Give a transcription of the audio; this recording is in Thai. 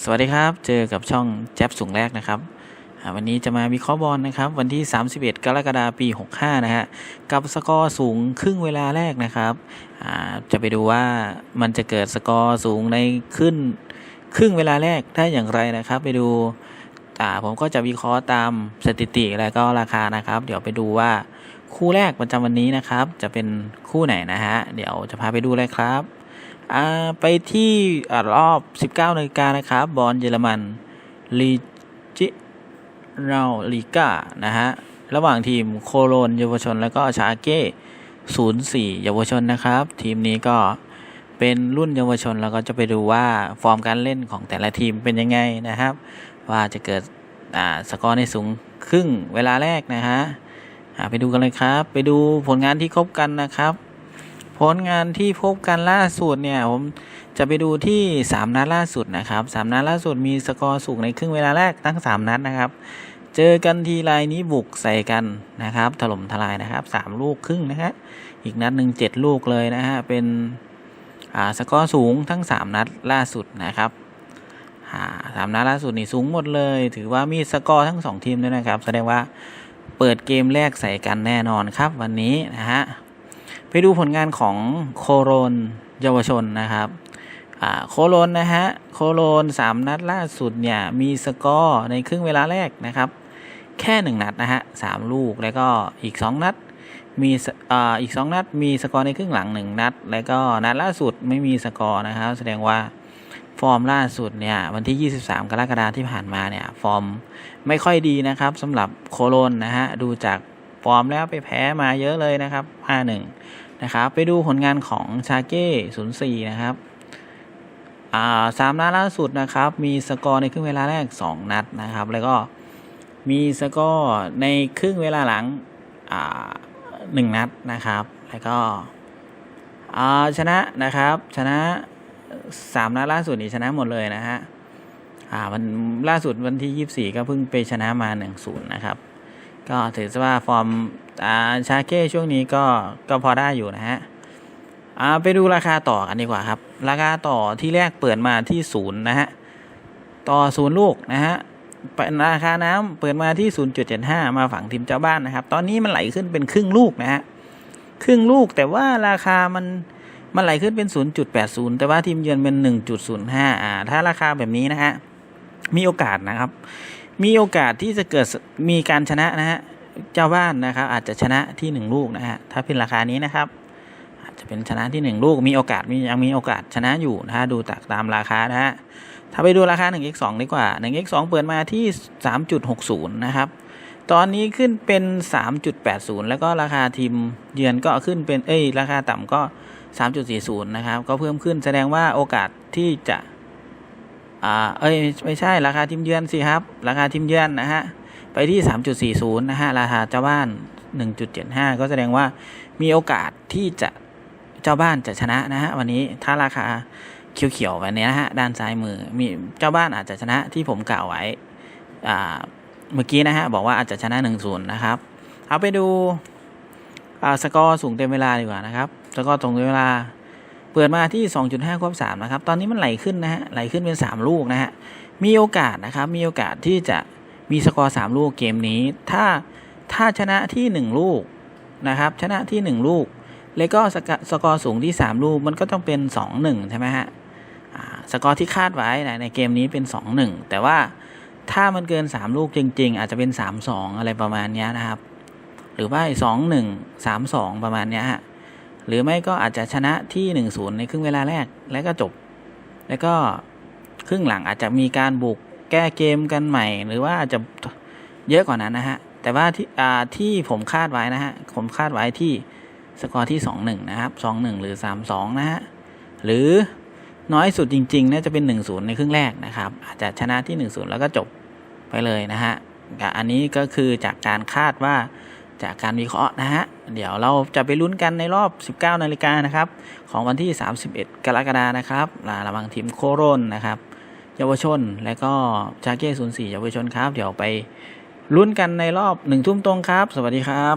สวัสดีครับ เจอกับช่องแจ๊บสูงแรกนะครับ วันนี้จะมาวิเคราะห์บอลนะครับ วันที่ 31 กรกฎาคมปี 65 นะฮะ กับสกอร์สูงครึ่งเวลาแรกนะครับจะไปดูว่ามันจะเกิดสกอร์สูงในขึ้นครึ่งเวลาแรกได้อย่างไรนะครับ ไปดูผมก็จะวิเคราะห์ตามสถิติแล้วก็ราคานะครับ เดี๋ยวไปดูว่าคู่แรกประจำวันนี้นะครับ จะเป็นคู่ไหนนะฮะ เดี๋ยวจะพาไปดูเลยครับ อ่าไปที่อรอบ 19นาฬิกานะครับบอลเยอรมันลีจิเราลีกานะฮะ ระหว่างทีมโคโลนเยาวชน แล้วก็ชาเก้04เยาวชนนะครับ ทีมนี้ก็เป็นรุ่นเยาวชน แล้วก็จะไปดูว่าฟอร์มการเล่นของแต่ละทีมเป็นยังไงนะครับ ว่าจะเกิดอ่าสกอร์ในสูงครึ่งเวลาแรกนะฮะไปดูกันเลยครับ ไปดูผลงานที่คบกันนะครับ ผลงานที่พบกันล่าสุดเนี่ยผมจะไปดูที่ 3 นัดล่าสุดนะครับ3นัดล่าสุดมีสกอร์สูงในครึ่งเวลาแรกทั้ง 3 นัดนะครับ เจอกันทีไรนี้บุกใส่กันนะครับ ถล่มทลายนะครับ 3 ลูกครึ่งนะฮะอีกนัดหนึ่ง7ลูกเลยนะฮะเป็นอ่าสกอร์สูงทั้ง 3 นัดล่าสุดนะครับอ่าสามนัดล่าสุดนี่สูงหมดเลย ถือว่ามีสกอร์ทั้ง 2 ทีมด้วยนะครับ แสดงว่าเปิดเกมแรกใส่กันแน่นอนครับวันนี้นะฮะ ไปดูผลงานของโคโรนเยาวชนนะครับโคโรนนะฮะ โคโรนสามนัดล่าสุดเนี่ย มีสกอร์ในครึ่งเวลาแรกนะครับ แค่หนึ่งนัดนะฮะสามลูกแล้วก็อีกสองนัด มีออีกสองนัด มีสกอร์ในครึ่งหลังหนึ่งนัด แล้วก็นัดล่าสุดไม่มีสกอร์นะครับ แสดงว่าฟอร์มล่าสุดเนี่ย วันที่ 23 กรกฎาคมที่ผ่านมาเนี่ย ฟอร์มไม่ค่อยดีนะครับสำหรับโคโรนนะฮะ ดูจากฟอร์มแล้วไปแพ้มาเยอะเลยนะครับ 5-1 นะครับ ไปดูผลงานของชาเก้ศูนย์สี่นะครับอ่าสามนัดล่าสุดนะครับ มีสกอร์ในครึ่งเวลาแรกสองนัดนะครับ แล้วก็มีสกอร์ในครึ่งเวลาหลังอ่าหนึ่งนัดนะครับ แล้วก็อ่าชนะนะครับ ชนะสามนัดล่าสุดนี่ชนะหมดเลยนะฮะอ่าวันล่าสุดวันที่ยี่สี่ก็เพิ่งไปชนะมาหนึ่งศูนย์นะครับ ก็ถือว่าฟอร์ม ชาเก้ช่วงนี้ก็ก็พอได้อยู่นะฮะอ่าไปดูราคาต่อกันดีกว่าครับ ราคาต่อที่แรกเปิดมาที่ศูนย์นะฮะต่อศูนย์ลูกนะฮะราคาน้ำเปิดมาที่ 0.75 มาฝั่งทีมเจ้าบ้านนะครับ ตอนนี้มันไหลขึ้นเป็นครึ่งลูกนะฮะครึ่งลูกแต่ว่าราคามันมันไหลขึ้นเป็น 0.80 แต่ว่าทีมเยือนเป็น 1.05 อ่า ถ้าราคาแบบนี้นะฮะมีโอกาสนะครับ มีโอกาสที่จะเกิดมีการชนะนะฮะ เจ้าบ้านนะครับ อาจจะชนะที่หนึ่งลูกนะฮะถ้าเป็นราคานี้นะครับ อาจจะเป็นชนะที่หนึ่งลูกมีโอกาสมียังมีโอกาสชนะอยู่นะฮะดูจากตามราคานะฮะถ้าไปดูราคา 1x2 ดีกว่า 1x2 เปิดมาที่ 3.60 นะครับ ตอนนี้ขึ้นเป็น 3.80 แล้วก็ราคาทีมเยือนก็ขึ้นเป็น เอ้ย ราคาต่ำก็ 3.40 นะครับ ก็เพิ่มขึ้นแสดงว่าโอกาสที่จะ อ่า เอ้ย ไม่ใช่ ราคาทีมเยือนสิครับ ราคาทีมเยือนนะฮะ ไปที่ 3.40 นะฮะ ราคาเจ้าบ้าน 1.75 ก็แสดงว่ามีโอกาสที่จะเจ้าบ้านจะชนะนะฮะ วันนี้ถ้าราคาเขียวๆแบบนี้นะฮะ ด้านซ้ายมือ มีเจ้าบ้านอาจจะชนะที่ผมกล่าวไว้เมื่อกี้นะฮะ บอกว่าอาจจะชนะ 1-0 นะครับ เอาไปดูสกอร์สูงเต็มเวลาดีกว่านะครับ สกอร์สูงเต็มเวลาเปิดมาที่ 2.5ควบ3นะครับ ตอนนี้มันไหลขึ้นนะฮะ ไหลขึ้นเป็น 3 ลูกนะฮะ มีโอกาสนะครับ มีโอกาสที่จะ มีสกอร์3ลูกเกมนี้ ถ้าถ้าชนะที่1ลูกนะครับ ชนะที่1ลูก แล้วก็สกสกอร์สูงที่3ลูกมันก็ต้องเป็น2-1ใช่ไหมฮะสกอร์ที่คาดไว้นะในเกมนี้เป็น2-1แต่ว่าถ้ามันเกิน3ลูกจริง ๆ อาจจะเป็น3-2องอะไรประมาณนี้นะครับ หรือว่า2-1 3-2ประมาณนี้ฮะหรือไม่ก็อาจจะชนะที่1-0ในครึ่งเวลาแรกแล้วก็จบ แล้วก็ครึ่งหลังอาจจะมีการบุก แก้เกมกันใหม่ หรือว่าอาจจะเยอะกว่านั้นนะฮะ แต่ว่าที่อ่าที่ผมคาดไว้นะฮะ ผมคาดไว้ที่สกอร์ที่ 2-1 นะครับ 2-1 หรือ 3-2 นะฮะ หรือน้อยสุดจริงๆน่าจะเป็น 1-0 ในครึ่งแรกนะครับ อาจจะชนะที่ 1-0 แล้วก็จบไปเลยนะฮะ อันนี้ก็คือจากการคาดว่าจากการวิเคราะห์นะฮะ เดี๋ยวเราจะไปลุ้นกันในรอบ 19 นาฬิกานะครับ ของวันที่ 31 กรกฎานะครับระหว่างทีมโคโรนนะครับ เยาวชน และก็ชาเก้ศูนย์สี่เยาวชนครับ เดี๋ยวไปลุ้นกันในรอบหนึ่งทุ่มตรงครับ สวัสดีครับ